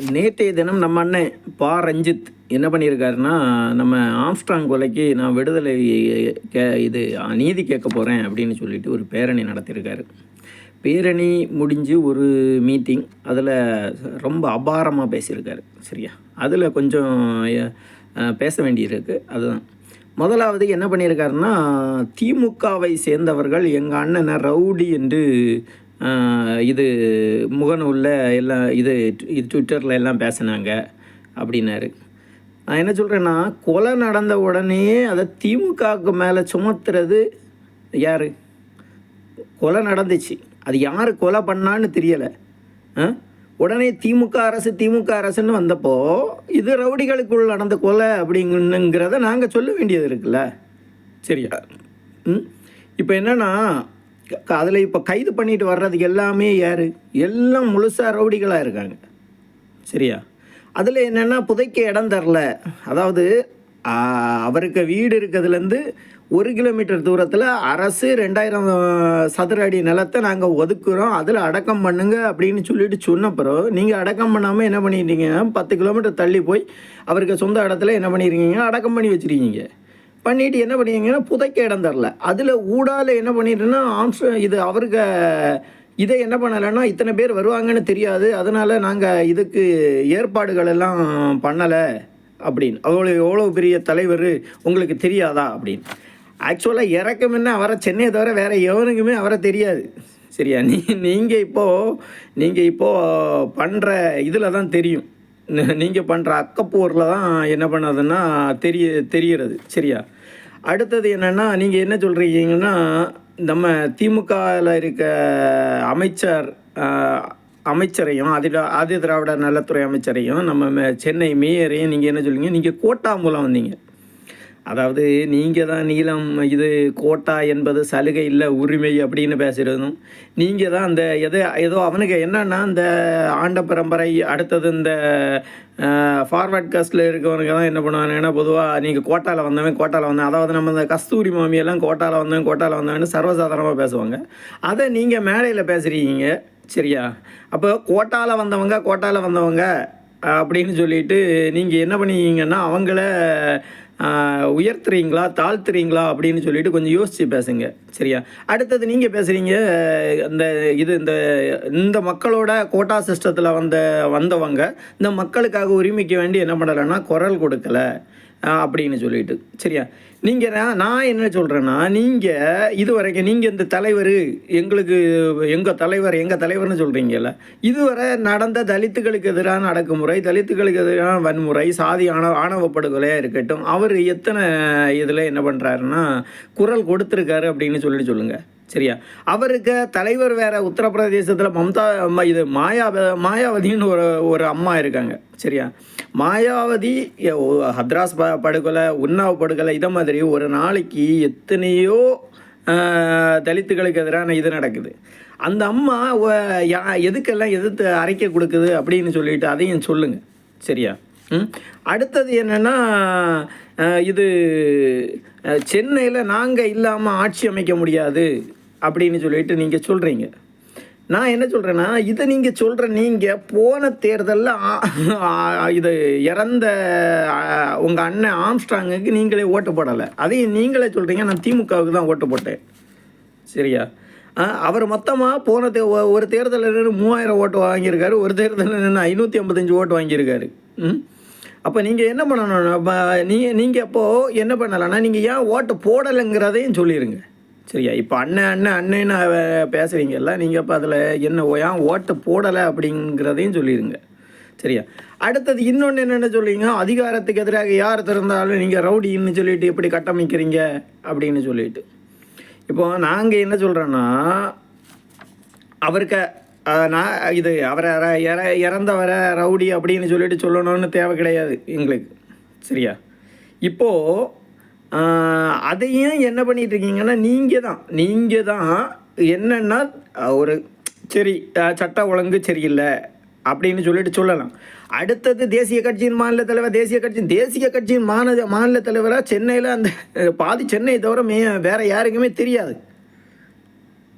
நேற்றைய தினம் நம்ம அண்ணன் பா. ரஞ்சித் என்ன பண்ணியிருக்காருன்னா நம்ம ஆம்ஸ்ட்ராங் கொலைக்கு நான் விடுதலை கே இது நீதி கேட்க போகிறேன் அப்படின்னு சொல்லிட்டு ஒரு பேரணி நடத்தியிருக்காரு. பேரணி முடிஞ்சு ஒரு மீட்டிங் அதில் ரொம்ப அபாரமாக பேசியிருக்காரு சரியா? அதில் கொஞ்சம் பேச வேண்டியிருக்கு அதுதான். முதலாவது என்ன பண்ணியிருக்காருன்னா திமுகவை சேர்ந்தவர்கள் எங்கள் அண்ணனை ரவுடி என்று இது முகநூலில் எல்லாம் இது இது ட்விட்டரில் எல்லாம் பேசினாங்க அப்படின்னாரு. நான் என்ன சொல்கிறேன்னா கொலை நடந்த உடனே அதை திமுகவுக்கு மேலே சுமத்துறது யார்? கொலை நடந்துச்சு. அது யார் கொலை பண்ணான்னு தெரியலை. ஆ? உடனே திமுக அரசு திமுக அரசுன்னு வந்தப்போ இது ரவுடிகளுக்குள் நடந்த கொலை அப்படிங்கிறத நாங்கள் சொல்ல வேண்டியது இருக்குல்ல. சரியா? ம்? இப்போ என்னென்னா அதில் இப்போ கைது பண்ணிட்டு வர்றது எல்லாமே யார்? எல்லாம் முழுசாக ரவுடிகளாக இருக்காங்க. சரியா? அதில் என்னென்னா புதைக்க இடம் தரல. அதாவது அவருக்கு வீடு இருக்கிறதுலேருந்து ஒரு கிலோமீட்டர் தூரத்தில் அரசு ரெண்டாயிரம் சதுர அடி நிலத்தை நாங்கள் ஒதுக்குறோம். அதில் அடக்கம் பண்ணுங்க அப்படின்னு சொல்லிட்டு சொன்னப்புறம் நீங்கள் அடக்கம் பண்ணாமல் என்ன பண்ணிட்டீங்கன்னா பத்து கிலோமீட்டர் தள்ளி போய் அவருக்கு சொந்த இடத்துல என்ன பண்ணியிருக்கீங்க அடக்கம் பண்ணி வச்சுருக்கீங்க. பண்ணிட்டு என்ன பண்ணிங்கன்னா புதைக்க இடம் தரல. அதில் ஊடால என்ன பண்ணிட்டுன்னா ஆம்ஸ் இது அவருக்கு இதை என்ன பண்ணலைன்னா இத்தனை பேர் வருவாங்கன்னு தெரியாது. அதனால் நாங்கள் இதுக்கு ஏற்பாடுகள் எல்லாம் பண்ணலை அப்படின்னு. அவ்வளோ எவ்வளோ பெரிய தலைவர் உங்களுக்கு தெரியாதா அப்படின்னு. ஆக்சுவலாக இறக்கம் அவரை சென்னையை தவிர வேறு எவனுக்குமே அவரை தெரியாது. சரியா? நீ நீங்கள் இப்போது நீங்கள் இப்போது பண்ணுற இதில் தான் தெரியும். நீங்கள் பண்ணுற அக்கப்போரில் தான் என்ன பண்ணதுன்னா தெரிய தெரிகிறது. சரியா? அடுத்தது என்னென்னா நீங்கள் என்ன சொல்கிறீங்கன்னா நம்ம திமுகவில் இருக்க அமைச்சர் அமைச்சரையும் அதி ஆதி திராவிட நலத்துறை அமைச்சரையும் நம்ம சென்னை மேயரையும் நீங்கள் என்ன சொல்றீங்க? நீங்கள் கோட்டா மூலம் வந்தீங்க. அதாவது நீங்கள் தான் நீளம் இது கோட்டா என்பது சலுகை இல்லை உரிமை அப்படின்னு பேசுகிறதும் நீங்கள் தான் அந்த எது ஏதோ அவனுக்கு என்னன்னா இந்த ஆண்ட பரம்பரை அடுத்தது இந்த ஃபார்வர்ட் காஸ்ட்டில் இருக்கவனுக்கு தான் என்ன பண்ணுவாங்கன்னா பொதுவாக நீங்கள் கோட்டாவில் வந்தவன் கோட்டாவில் வந்தேன். அதாவது நம்ம இந்த கஸ்தூரி மாமியெல்லாம் கோட்டாவில் வந்தவன் கோட்டாவில் வந்தவன்னு சர்வசாதாரணமாக பேசுவாங்க. அதை நீங்கள் மேடையில் பேசுகிறீங்க சரியா? அப்போ கோட்டாவில் வந்தவங்க கோட்டாவில் வந்தவங்க அப்படின்னு சொல்லிட்டு நீங்கள் என்ன பண்ணீங்கன்னா அவங்கள உயர்த்துறீங்களா தாழ்த்துறீங்களா அப்படின்னு சொல்லிட்டு கொஞ்சம் யோசித்து பேசுங்க. சரியா? அடுத்தது நீங்கள் பேசுகிறீங்க இந்த இது இந்த இந்த மக்களோட கோட்டா சிஸ்டத்தில் வந்த வந்தவங்க இந்த மக்களுக்காக உரிமைக்கு வேண்டி என்ன பண்ணலைன்னா குரல் கொடுக்கல. அப்படின்னு சொல்லிட்டு. சரியா? நீங்கள் நான் நான் என்ன சொல்கிறேன்னா நீங்கள் இது வரைக்கும் நீங்கள் இந்த தலைவர் எங்களுக்கு எங்கள் தலைவர் எங்கள் தலைவர்னு சொல்கிறீங்கல்ல இதுவரை நடந்த தலித்துகளுக்கு எதிரான அடக்குமுறை தலித்துகளுக்கு எதிரான வன்முறை சாதி ஆணவ ஆணவப்படுகொலையாக இருக்கட்டும் அவர் எத்தனை இதில் என்ன பண்ணுறாருன்னா குரல் கொடுத்துருக்காரு அப்படின்னு சொல்லிட்டு சொல்லுங்கள் சரியா? அவருக்கு தலைவர் வேறு உத்தரப்பிரதேசத்தில் மம்தா இது மாயா மாயாவதின்னு ஒரு ஒரு அம்மா இருக்காங்க. சரியா? மாயாவதி ஹத்ராஸ் ப படுகொலை உன்னாவ் படுகொலை இதை மாதிரி ஒரு நாளைக்கு எத்தனையோ தலித்துகளுக்கு எதிரான இது நடக்குது. அந்த அம்மா யா- எதுக்கெல்லாம் எதிர்த்து அரைக்க கொடுக்குது அப்படின்னு சொல்லிட்டு அதையும் சொல்லுங்கள் சரியா? ம்? அடுத்தது என்னென்னா இது சென்னையில் நாங்கள் இல்லாமல் ஆட்சி அமைக்க முடியாது. அப்படின்னு சொல்லிட்டு நீங்கள் சொல்கிறீங்க நான் என்ன சொல்கிறேன்னா இதை நீங்கள் சொல்கிற நீங்கள் போன தேர்தலில் இது இறந்த உங்கள் அண்ணன் ஆம்ஸ்ட்ராங்குக்கு நீங்களே ஓட்டு போடலை. அதையும் நீங்களே சொல்கிறீங்க நான் திமுகவுக்கு தான் ஓட்டு போட்டேன். சரியா? ஆ, அவர் மொத்தமாக போன தே ஒரு தேர்தலில் நின்று மூவாயிரம் ஓட்டு வாங்கியிருக்காரு ஒரு தேர்தலில் நின்று ஐநூற்றி ஐம்பத்தஞ்சு ஓட்டு வாங்கியிருக்காரு. ம்? அப்போ நீங்கள் என்ன பண்ணணும்? நீங்கள் நீங்கள் அப்போது என்ன பண்ணலைன்னா நீங்கள் ஏன் ஓட்டு போடலைங்கிறதையும் சொல்லிடுங்க சரியா? இப்போ அண்ணன் அண்ணன் அண்ணன்னு அவ- நீங்கள் இப்போ அதில் என்ன ஓ- ஏன் ஓட்டு போடலை அப்படிங்கிறதையும் சொல்லிடுங்க சரியா? அடுத்தது இன்னொன்று என்னென்ன சொல்லுவீங்க அதிகாரத்துக்கு எதிராக யார் திறந்தாலும் நீங்கள் ரவுடின்னு சொல்லிட்டு எப்படி கட்டமைக்கிறீங்க அப்படின்னு சொல்லிட்டு. இப்போ நாங்கள் என்ன சொல்கிறோன்னா அவருக்கு நான் இது அவரை இற இறந்தவரை ரவுடி அப்படின்னு சொல்லிட்டு சொல்லணும்னு தேவை கிடையாது எங்களுக்கு. சரியா? இப்போது அதையும் என்ன பண்ணிட்டு இருக்கீங்கன்னா நீங்கள் தான் நீங்கள் தான் என்னென்னா ஒரு சரி சட்ட ஒழுங்கு சரியில்லை அப்படின்னு சொல்லிட்டு சொல்லலாம். அடுத்தது தேசிய கட்சியின் மாநில தலைவர் தேசிய கட்சியின் தேசிய கட்சியின் மாநில மாநில தலைவராக சென்னையில் அந்த பாதி சென்னை தவிர மே வேறு யாருக்குமே தெரியாது.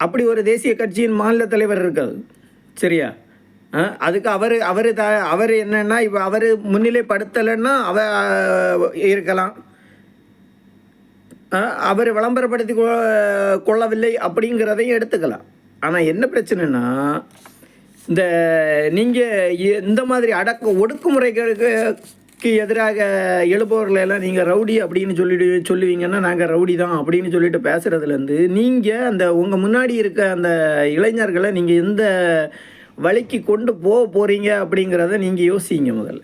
அப்படி ஒரு தேசிய கட்சியின் மாநில தலைவர் இருக்காது சரியா? ஆ, அதுக்கு அவர் அவர் த அவர் என்னென்னா இப்போ அவர் முன்னிலைப்படுத்தலைன்னா அவ இருக்கலாம். அவர் விளம்பரப்படுத்தி கொ- கொள்ளவில்லை அப்படிங்கிறதையும் எடுத்துக்கலாம். ஆனால் என்ன பிரச்சனைனா இந்த நீங்கள் இந்த மாதிரி அடக்க ஒடுக்குமுறைகளுக்கு எதிராக எழுப்பவர்களை எல்லாம் நீங்கள் ரவுடி அப்படின்னு சொல்லிட்டு சொல்லுவீங்கன்னா நாங்கள் ரவுடி தான் அப்படின்னு சொல்லிட்டு பேசுகிறதுலேருந்து நீங்கள் அந்த உங்கள் முன்னாடி இருக்க அந்த இளைஞர்களை நீங்கள் எந்த வழிக்கு கொண்டு போக போகிறீங்க அப்படிங்கிறத நீங்கள் யோசிங்க முதல்ல.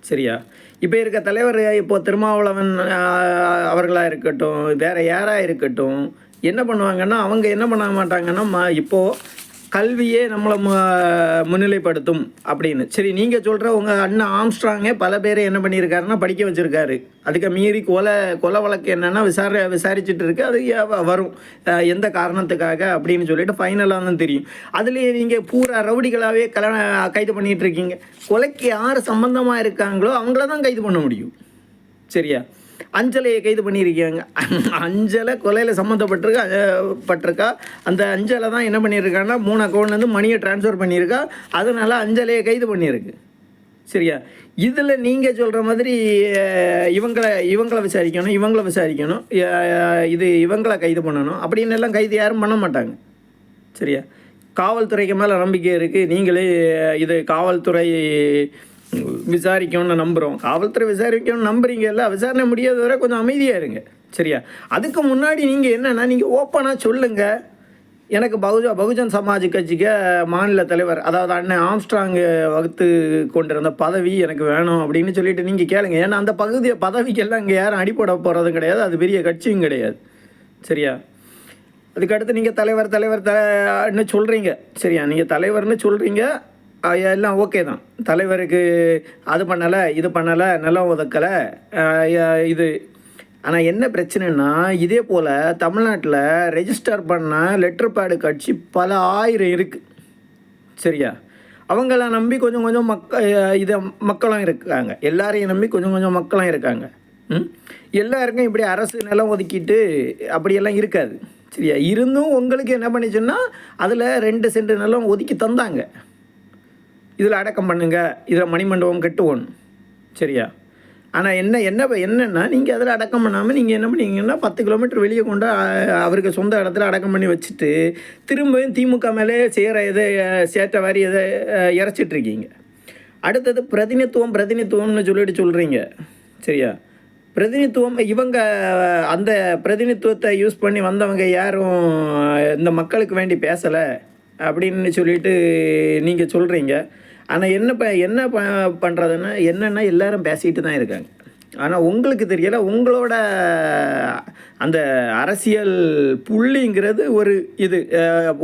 சரியா? இப்போ இருக்க தலைவர் இப்போ திருமாவளவன் அவர்களாக இருக்கட்டும் வேறு யாராக இருக்கட்டும் என்ன பண்ணுவாங்கன்னா அவங்க என்ன பண்ண மாட்டாங்கன்னா ம இப்போது கல்வியே நம்மளை முன்னிலைப்படுத்தும் அப்படின்னு. சரி நீங்கள் சொல்கிற உங்கள் அண்ணன் ஆம்ஸ்ட்ராங்கே பல பேரை என்ன பண்ணியிருக்காருன்னா படிக்க வச்சுருக்காரு. அதுக்கு மீறி கொலை கொலை வழக்கு என்னென்னா விசார விசாரிச்சுட்டு இருக்கு அது வரும். எந்த காரணத்துக்காக அப்படின்னு சொல்லிட்டு ஃபைனலாக தான் தெரியும். அதுலேயே நீங்கள் பூரா ரவுடிகளாகவே கல்யாணம் கைது பண்ணிகிட்டு இருக்கீங்க கொலைக்கு யார் சம்மந்தமாக இருக்காங்களோ அவங்கள தான் கைது பண்ண முடியும். சரியா? அஞ்சலையை கைது பண்ணியிருக்காங்க. அஞ்சலை கொலையில் சம்மந்தப்பட்டிருக்கா பட்டிருக்கா? அந்த அஞ்சலை தான் என்ன பண்ணியிருக்காங்கன்னா மூணு அக்கௌண்ட்லேருந்து மணியை ட்ரான்ஸ்ஃபர் பண்ணியிருக்கா. அதனால அஞ்சலையை கைது பண்ணியிருக்கு. சரியா? இதில் நீங்கள் சொல்கிற மாதிரி இவங்களை இவங்களை விசாரிக்கணும் இவங்களை விசாரிக்கணும் இது இவங்களை கைது பண்ணணும். அப்படின்னு எல்லாம் கைது யாரும் பண்ண மாட்டாங்க. சரியா? காவல்துறைக்கு மேலே நம்பிக்கை இருக்குது நீங்களே இது காவல்துறை விசாரிக்கணும்னு நம்புகிறோம் காவல்துறை விசாரிக்கணும்னு நம்புறீங்கல்ல விசாரணை முடியாத வரை கொஞ்சம் அமைதியாக இருங்க. சரியா? அதுக்கு முன்னாடி நீங்கள் என்னென்னா நீங்கள் ஓப்பனாக சொல்லுங்கள் எனக்கு பகுஜ பகுஜன் சமாஜ் கட்சிக்கு மாநில தலைவர் அதாவது அண்ணன் ஆம்ஸ்ட்ராங்கு வகுத்து கொண்டிருந்த பதவி எனக்கு வேணும் அப்படின்னு சொல்லிட்டு நீங்கள் கேளுங்க. ஏன்னா அந்த பகுதியை பதவிக்கெல்லாம் இங்கே யாரும் அடிப்பட போகிறதும் கிடையாது. அது பெரிய கட்சியும் கிடையாது. சரியா? அதுக்கடுத்து நீங்கள் தலைவர் தலைவர் தன்னு சொல்கிறீங்க சரியா? நீங்கள் தலைவர்னு சொல்கிறீங்க எல்லாம் ஓகே தான். தலைவருக்கு அது பண்ணலை இது பண்ணலை நிலம் ஒதுக்கலை. இது. ஆனால் என்ன பிரச்சனைனா இதே போல் தமிழ்நாட்டில் ரெஜிஸ்டர் பண்ண லெட்டர் பேடு கட்சி பல ஆயிரம் இருக்குது சரியா? அவங்கள நம்பி கொஞ்சம் கொஞ்சம் மக்க இதை மக்களும் இருக்காங்க. எல்லாரையும் நம்பி கொஞ்சம் கொஞ்சம் மக்களும் இருக்காங்க. ம்? எல்லாருக்கும் இப்படி அரசு நிலம் ஒதுக்கிட்டு அப்படியெல்லாம் இருக்காது. சரியா? இருந்தும் உங்களுக்கு என்ன பண்ணிச்சுன்னா அதில் ரெண்டு சென்ட் நிலம் ஒதுக்கி தந்தாங்க. இதில் அடக்கம் பண்ணுங்க இதில் மணிமண்டபம் கட்டுவோம். சரியா? ஆனால் என்ன என்ன என்னென்னா நீங்கள் அதில் அடக்கம் பண்ணாமல் நீங்கள் என்ன பண்ணீங்கன்னா பத்து கிலோமீட்டர் வெளியே கொண்டு அவருக்கு சொந்த இடத்துல அடக்கம் பண்ணி வச்சுட்டு திரும்பியும் திமுக மேலே சேர இதை சேர்த்த வாரி இதை இறச்சிட்ருக்கீங்க இறைச்சிட்டு இருக்கீங்க. அடுத்தது பிரதிநித்துவம் பிரதிநித்துவம்னு சொல்லிட்டு சொல்கிறீங்க சரியா? பிரதிநித்துவம் இவங்க அந்த பிரதிநித்துவத்தை யூஸ் பண்ணி வந்தவங்க யாரும் இந்த மக்களுக்கு வேண்டி பேசலை அப்படின்னு சொல்லிட்டு நீங்கள் சொல்கிறீங்க ஆனால் என்ன ப என்ன ப பண்ணுறதுன்னா என்னென்னா எல்லாரும் பேசிகிட்டு தான் இருக்காங்க. ஆனால் உங்களுக்கு தெரியல உங்களோட அந்த அரசியல் புள்ளிங்கிறது ஒரு இது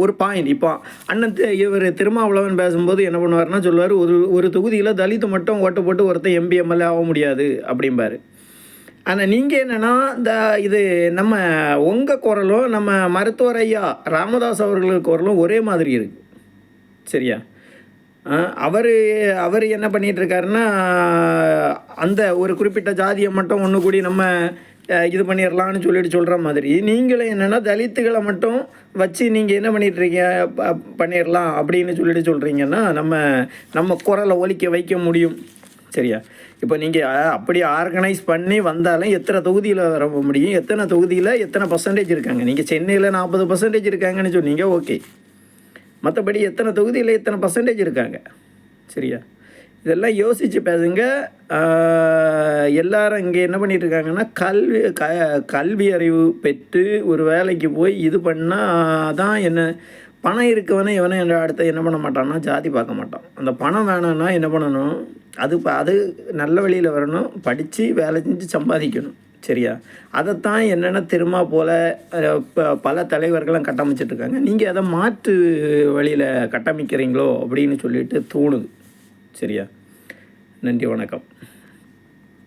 ஒரு பாயிண்ட் இப்போ அண்ணன் இவர் திருமாவளவன் பேசும்போது என்ன பண்ணுவாருன்னா சொல்லுவார் ஒரு ஒரு தொகுதியில் தலித்து மட்டும் ஓட்டு போட்டு ஒருத்தன் எம்பி எம்எல்ஏ ஆக முடியாது அப்படிம்பாரு. ஆனால் நீங்கள் என்னென்னா இந்த இது நம்ம உங்கள் குரலும் நம்ம மருத்துவர் ஐயா ராமதாஸ் அவர்கள் குரலும் ஒரே மாதிரி இருக்குது சரியா? அவர் அவர் என்ன பண்ணிகிட்ருக்காருன்னா அந்த ஒரு குறிப்பிட்ட ஜாதியை மட்டும் ஒன்று கூடி நம்ம இது பண்ணிடலாம்னு சொல்லிட்டு சொல்கிற மாதிரி. நீங்களும் என்னென்னா தலித்துகளை மட்டும் வச்சு நீங்கள் என்ன பண்ணிகிட்ருக்கீங்க பண்ணிடலாம் அப்படின்னு சொல்லிட்டு சொல்கிறீங்கன்னா நம்ம நம்ம குரலை ஒலிக்க வைக்க முடியும். சரியா? இப்போ நீங்கள் அப்படி ஆர்கனைஸ் பண்ணி வந்தாலும் எத்தனை தொகுதியில் வர முடியும்? எத்தனை தொகுதியில் எத்தனை பர்சன்டேஜ் இருக்காங்க? நீங்கள் சென்னையில் நாற்பது பர்சன்டேஜ் இருக்காங்கன்னு சொன்னீங்க ஓகே மற்றபடி எத்தனை தொகுதியில் எத்தனை பர்சன்டேஜ் இருக்காங்க? சரியா? இதெல்லாம் யோசித்து பேசுங்க. எல்லாரும் இங்கே என்ன பண்ணிகிட்ருக்காங்கன்னா கல்வி க கல்வி அறிவு பெற்று ஒரு வேலைக்கு போய் இது பண்ணால் தான் என்ன பணம் இருக்கவனே இவனை என்ற அடுத்த என்ன பண்ண மாட்டான்னா ஜாதி பார்க்க மாட்டான். அந்த பணம் வேணும்னா என்ன பண்ணணும்? அது ப- அது நல்ல வழியில் வரணும். படித்து வேலை செஞ்சு சம்பாதிக்கணும். சரியா? அதைத்தான் என்னென்ன திருமா போல் பல தலைவர்களும் கட்டமைச்சிட்டு இருக்காங்க நீங்கள் அதை மாற்று வழியில் கட்டமைக்கிறீங்களோ அப்படின்னு சொல்லிட்டு தோணுது. சரியா? நன்றி வணக்கம்.